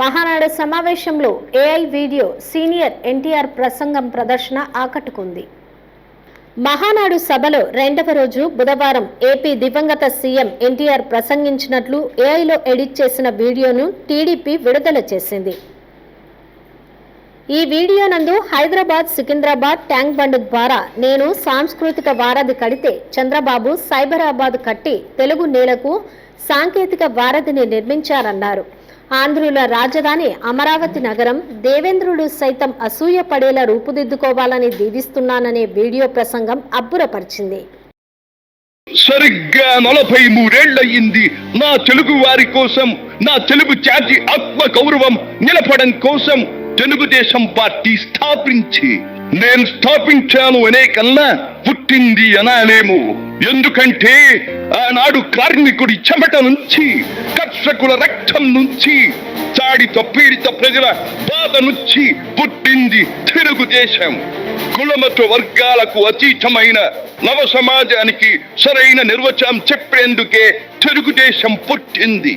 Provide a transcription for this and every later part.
మహానాడు సమావేశంలో AI video senior NTR ప్రసంగం ప్రదర్శన ఆకట్టుకుంది. మహానాడు సభలో రెండవ రోజు బుధవారం ఏపీ దివంగత సీఎం ఎన్టీఆర్ ప్రసంగించినట్లు ఏఐలో ఎడిట్ చేసిన వీడియోను టీడీపీ విడుదల చేసింది. ఈ వీడియో నందు హైదరాబాద్ సికింద్రాబాద్ ట్యాంక్ బండ్ ద్వారా నేను సాంస్కృతిక వారధి కడితే చంద్రబాబు సైబరాబాద్ కట్టి తెలుగు నేలకు సాంకేతిక వారధిని నిర్మించారన్నారు. ఆంధ్రుల రాజధాని అమరావతి నగరం దేవేంద్రుడు సైతం అసూయ పడేలా రూపుదిద్దుకోవాలని దీవిస్తున్నాననే వీడియో ప్రసంగం అబ్బురపరిచింది. సరిగ్గా నలభై మూడేళ్ళయ్యింది నా తెలుగు వారి కోసం నా తెలుగు జాతి ఆత్మ గౌరవం నిలపడం కోసం తెలుగుదేశం పార్టీ స్థాపించి నేను స్థాపించాను అనే కన్నా పుట్టింది అనాలేము. ఎందుకంటే ఆనాడు కార్మికుడి చెమట నుంచి కర్షకుల రక్తం నుంచి చాడిత పీడిత ప్రజల బాధ నుంచి పుట్టింది తెలుగుదేశం కులమత వర్గాలకు అతీతమైన నవ సమాజానికి సరైన నిర్వచనం చెప్పేందుకే తెలుగుదేశం పుట్టింది.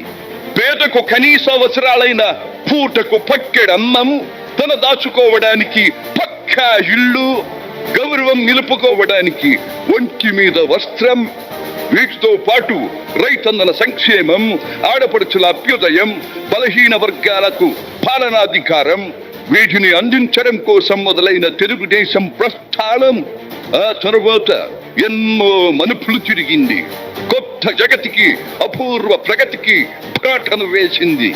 పేదకు కనీస అవసరాలైన పూటకు పక్కెడమ్మము తన దాచుకోవడానికి పక్క ఇల్లు గౌరవం నిలుపుకోవడానికి ఒంటి మీద వస్త్రం. వీటితో పాటు రైతన్నల సంక్షేమం ఆడపడుచుల అభ్యుదయం బలహీన వర్గాలకు పాలనాధికారం వీటిని అందించడం కోసం మొదలైన తెలుగుదేశం ప్రస్థానం. ఆ తరువాత ఎన్నో మనుపులు తిరిగింది. కొత్త జగతికి అపూర్వ ప్రగతికి పాటను వేసింది.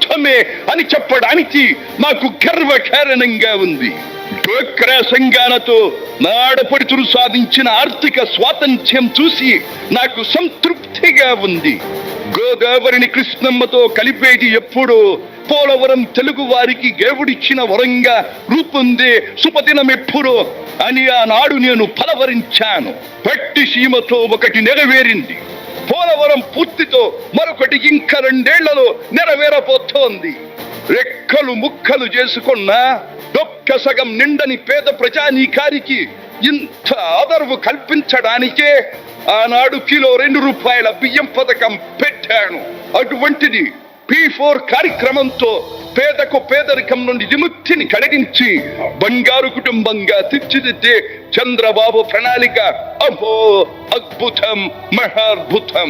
ప్రభుత్వమే అని చెప్పడానికి నాకు గర్వకారణంగా ఉంది. డోక్రా సంఘాలతో నా సాధించిన ఆర్థిక స్వాతంత్ర్యం చూసి నాకు సంతృప్తిగా ఉంది. గోదావరిని కృష్ణమ్మతో కలిపేది ఎప్పుడో పోలవరం తెలుగు వారికి దేవుడిచ్చిన వరంగా రూపొందే సుపదినం ఎప్పుడో అని ఆనాడు నేను ఫలవరించాను పట్టి సీమతో ఒకటి నెరవేరింది. పోలవరం పూర్తితో మరొకటి ఇంకా రెండేళ్ళలో నెరవేరబోతోంది. రెక్కలు ముక్కలు చేసుకున్న డొక్క సగం నిండని పేద ప్రజానీకారికి ఇంత ఆదరవు కల్పించడానికే ఆనాడు కిలో రెండు రూపాయల బియ్యం పథకం పెట్టాను. అటువంటిది పి ఫోర్ కార్యక్రమంతో పేదకు పేదరికం నుండి విముక్తిని కలిగించి బంగారు కుటుంబంగా తీర్చిదిద్దే చంద్రబాబు ప్రణాళిక. అహో అద్భుతం మహాద్భుతం.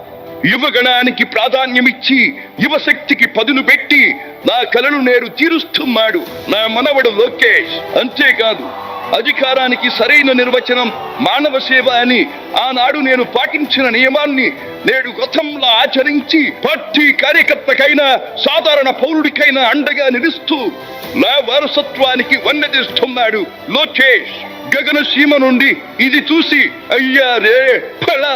యువగణానికి ప్రాధాన్యమిచ్చి యువశక్తికి పదును పెట్టి నా కలను నేడు తీరుస్తున్నాడు నా మనవడు లోకేష్. అంతేకాదు అధికారానికి సరైన నిర్వచనం మానవ సేవ అని ఆనాడు నేను పాటించిన నియమాన్ని నేడు గతంలో ఆచరించి పార్టీ కార్యకర్తకైనా సాధారణ పౌరుడికైనా అండగా నిలుస్తూ నా వారసత్వానికి వన్నదిస్తున్నాడు లోకేష్. గగన సీమ నుండి ఇది చూసి అయ్యా రే ఫలా!